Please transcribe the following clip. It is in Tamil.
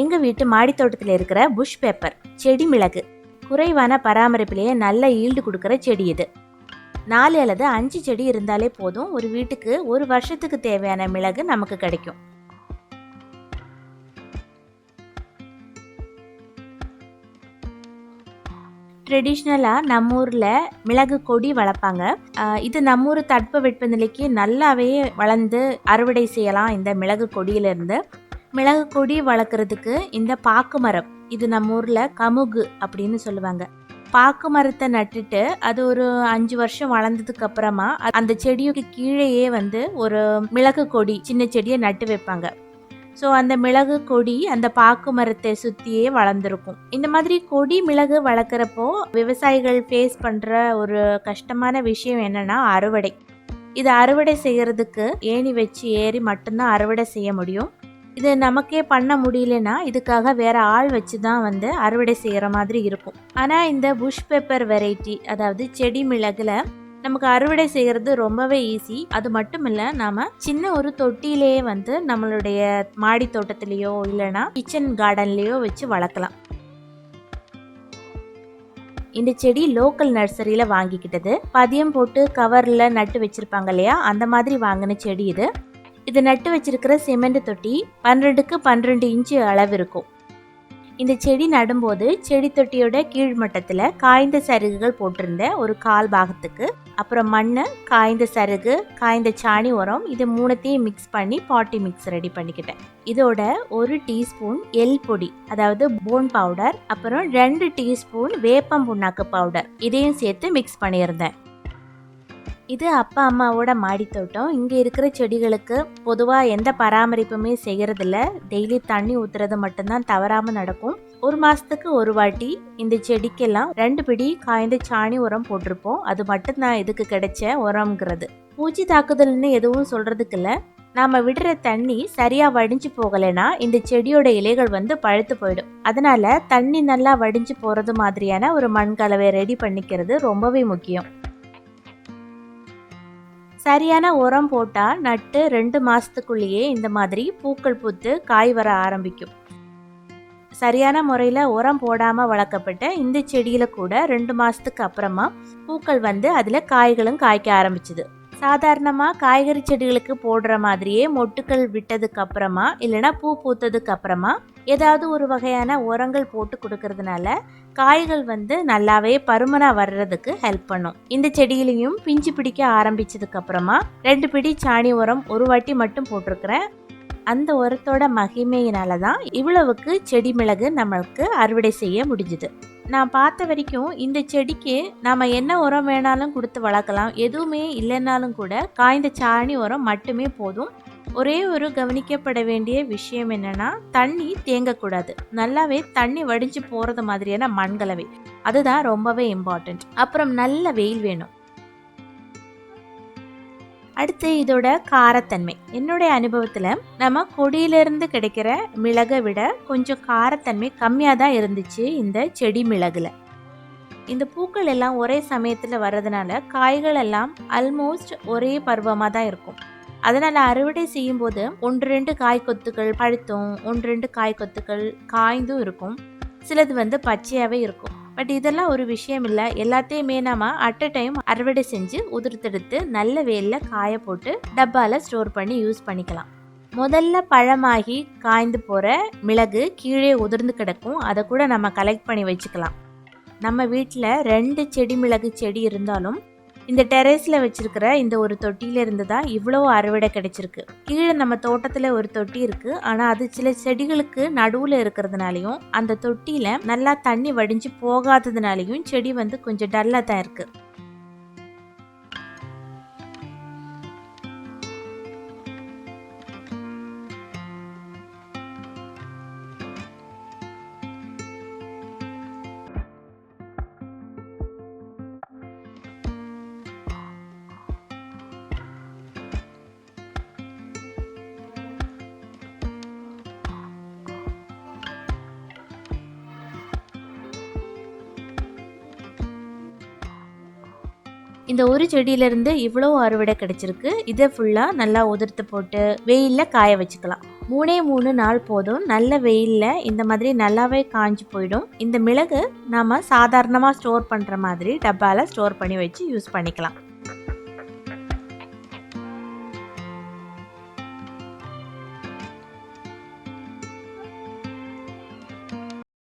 எங்கள் வீட்டு மாடித்தோட்டத்தில் இருக்கிற புஷ் பேப்பர் செடி மிளகு குறைவான பராமரிப்பிலேயே நல்ல ஈல்டு கொடுக்குற செடி இது. நாலு அல்லது அஞ்சு செடி இருந்தாலே போதும் ஒரு வீட்டுக்கு ஒரு வருஷத்துக்கு தேவையான மிளகு நமக்கு கிடைக்கும். ட்ரெடிஷ்னலாக நம்ம ஊரில் மிளகு கொடி வளர்ப்பாங்க. ஆஹ் இது நம்ம ஊர் தட்ப வெப்பநிலைக்கு நல்லாவே வளர்ந்து அறுவடை செய்யலாம் இந்த மிளகு கொடியிலேருந்து. மிளகு கொடி வளர்க்குறதுக்கு இந்த பாக்கு மரம். இது நம்ம ஊரில் கமுகு அப்படின்னு சொல்லுவாங்க. பாக்கு மரத்தை நட்டுட்டு அது ஒரு அஞ்சு வருஷம் வளர்ந்ததுக்கு அப்புறமா அந்த செடியுக்கு கீழேயே வந்து ஒரு மிளகு கொடி சின்ன செடியை நட்டு வைப்பாங்க. ஸோ அந்த மிளகு கொடி அந்த பாக்கு மரத்தை சுற்றியே வளர்ந்துருக்கும். இந்த மாதிரி கொடி மிளகு வளர்க்குறப்போ விவசாயிகள் ஃபேஸ் பண்ணுற ஒரு கஷ்டமான விஷயம் என்னன்னா அறுவடை. இது அறுவடை செய்கிறதுக்கு ஏணி வச்சு ஏறி மட்டும்தான் அறுவடை செய்ய முடியும். இது நமக்கே பண்ண முடியலன்னா இதுக்காக வேற ஆள் வச்சு தான் வந்து அறுவடை செய்கிற மாதிரி இருக்கும். ஆனால் இந்த புஷ் பெப்பர் வெரைட்டி அதாவது செடி மிளகில் நமக்கு அறுவடை செய்கிறது ரொம்பவே ஈஸி. அது மட்டும் இல்லை நாம் சின்ன ஒரு தொட்டியிலேயே வந்து நம்மளுடைய மாடி தோட்டத்திலேயோ இல்லைன்னா கிச்சன் கார்டன்லேயோ வச்சு வளர்க்கலாம். இந்த செடி லோக்கல் நர்சரியில் வாங்கிக்கிட்டது. பதியம் போட்டு கவரில் நட்டு வச்சுருப்பாங்க இல்லையா? அந்த மாதிரி வாங்கின செடி இது. இது நட்டு வச்சிருக்கிற சிமெண்ட் தொட்டி பன்னெண்டுக்கு பன்னிரெண்டு இன்ச்சு அளவு இருக்கும். இந்த செடி நடும்போது செடி தொட்டியோட கீழ்மட்டத்தில் காய்ந்த சருகுகள் போட்டிருந்தேன் ஒரு கால் பாகத்துக்கு அப்புறம் மண் காய்ந்த சருகு காய்ந்த சாணி உரம் இது மூணுத்தையும் மிக்ஸ் பண்ணி பாட்டி மிக்ஸ் ரெடி பண்ணிக்கிட்டேன். இதோட ஒரு டீஸ்பூன் எல் பொடி அதாவது போன் பவுடர் அப்புறம் ரெண்டு டீஸ்பூன் வேப்பம் புண்ணாக்கு பவுடர் இதையும் சேர்த்து மிக்ஸ் பண்ணியிருந்தேன். இது அப்பா அம்மாவோட மாடித்தோட்டம். இங்கே இருக்கிற செடிகளுக்கு பொதுவாக எந்த பராமரிப்புமே செய்கிறதில்ல டெய்லி தண்ணி ஊற்றுறது மட்டும்தான் தவறாமல் நடக்கும். ஒரு மாதத்துக்கு ஒரு வாட்டி இந்த செடிக்கெல்லாம் ரெண்டு பிடி காய்ந்த சாணி உரம் போட்டிருப்போம். அது மட்டும்தான் இதுக்கு கிடைச்ச உரம்ங்கிறது. பூச்சி தாக்குதல்னு எதுவும் சொல்கிறதுக்கு இல்லை. நாம் விடுற தண்ணி சரியாக வடிஞ்சு போகலைன்னா இந்த செடியோட இலைகள் வந்து பழுத்து போயிடும். அதனால தண்ணி நல்லா வடிஞ்சு போகிறது மாதிரியான ஒரு மண் கலவை ரெடி பண்ணிக்கிறது ரொம்பவே முக்கியம். சரியான உரம் போட்டால் நட்டு ரெண்டு மாதத்துக்குள்ளேயே இந்த மாதிரி பூக்கள் பூத்து காய் வர ஆரம்பிக்கும். சரியான முறையில் உரம் போடாமல் வளர்க்கப்பட்ட இந்த செடியில் கூட ரெண்டு மாதத்துக்கு அப்புறமா பூக்கள் வந்து அதில் காய்களும் காய்க்க ஆரம்பிச்சுது. சாதாரணமாக காய்கறி செடிகளுக்கு போடுற மாதிரியே மொட்டுக்கள் விட்டதுக்கு அப்புறமா இல்லைன்னா பூ பூத்ததுக்கு அப்புறமா ஏதாவது ஒரு வகையான உரங்கள் போட்டு கொடுக்கறதுனால காய்கள் வந்து நல்லாவே பருமனாக வர்றதுக்கு ஹெல்ப் பண்ணும். இந்த செடியிலையும் பிஞ்சு பிடிக்க ஆரம்பிச்சதுக்கு அப்புறமா ரெண்டு பிடி சாணி உரம் ஒரு வாட்டி மட்டும் போட்டிருக்கிறேன். அந்த உரத்தோட மகிமையினால தான் இவ்வளவுக்கு செடி மிளகு நம்மளுக்கு அறுவடை செய்ய முடிஞ்சுது. நான் பார்த்த வரைக்கும் இந்த செடிக்கு நாம் என்ன உரம் வேணாலும் கொடுத்து வளர்க்கலாம். எதுவுமே இல்லைன்னாலும் கூட காய்ந்த சாணி உரம் மட்டுமே போதும். ஒரே ஒரு கவனிக்கப்பட வேண்டிய விஷயம் என்னன்னா தண்ணி தேங்கக்கூடாது. நல்லாவே தண்ணி வடிஞ்சு போகிறது மாதிரியான மண்கலவை. அதுதான் ரொம்பவே இம்பார்ட்டன்ட் அப்புறம் நல்ல வெயில் வேணும். அடுத்து இதோட காரத்தன்மை. என்னுடைய அனுபவத்தில் நம்ம கொடியிலிருந்து கிடைக்கிற மிளகை விட கொஞ்சம் காரத்தன்மை கம்மியாக தான் இருந்துச்சு இந்த செடி மிளகுல. இந்த பூக்கள் எல்லாம் ஒரே சமயத்தில் வர்றதுனால காய்கள் எல்லாம் ஆல்மோஸ்ட் ஒரே பருவமாக தான் இருக்கும். அதனால் அறுவடை செய்யும்போது ஒன்று ரெண்டு காய் கொத்துக்கள் பழுத்தும் ஒன்று ரெண்டு காய் கொத்துக்கள் காய்ந்தும் இருக்கும். சிலது வந்து பச்சையாகவே இருக்கும். பட் இதெல்லாம் ஒரு விஷயம் இல்லை. எல்லாத்தையுமே நாம அட் அ டைம் அறுவடை செஞ்சு உதிர்த்தெடுத்து நல்ல வெயிலில் காய போட்டு டப்பாவில் ஸ்டோர் பண்ணி யூஸ் பண்ணிக்கலாம். முதல்ல பழமாகி காய்ந்து போகிற மிளகு கீழே உதிர்ந்து கிடக்கும். அதை கூட நம்ம கலெக்ட் பண்ணி வச்சுக்கலாம். நம்ம வீட்டில் ரெண்டு செடி மிளகு செடி இருந்தாலும் இந்த டெரேஸில் வச்சிருக்கிற இந்த ஒரு தொட்டியிலிருந்து தான் இவ்வளோ அறுவடை கிடைச்சிருக்கு. கீழே நம்ம தோட்டத்தில் ஒரு தொட்டி இருக்கு. ஆனால் அது சில செடிகளுக்கு நடுவில் இருக்கிறதுனாலையும் அந்த தொட்டியில் நல்லா தண்ணி வடிஞ்சு போகாததுனாலையும் செடி வந்து கொஞ்சம் டல்லாக தான் இருக்குது இந்த ஒரு செடியிலேருந்து இவ்வளோ அறுவடை கிடச்சிருக்கு. இதை ஃபுல்லாக நல்லா உதிர்த்து போட்டு வெயிலில் காய வச்சுக்கலாம். மூணே மூணு நாள் போதும். நல்ல வெயிலில் இந்த மாதிரி நல்லாவே காஞ்சி போயிடும். இந்த மிளகு நாம் சாதாரணமாக ஸ்டோர் பண்ணுற மாதிரி டப்பாவில் ஸ்டோர் பண்ணி வச்சு யூஸ் பண்ணிக்கலாம்.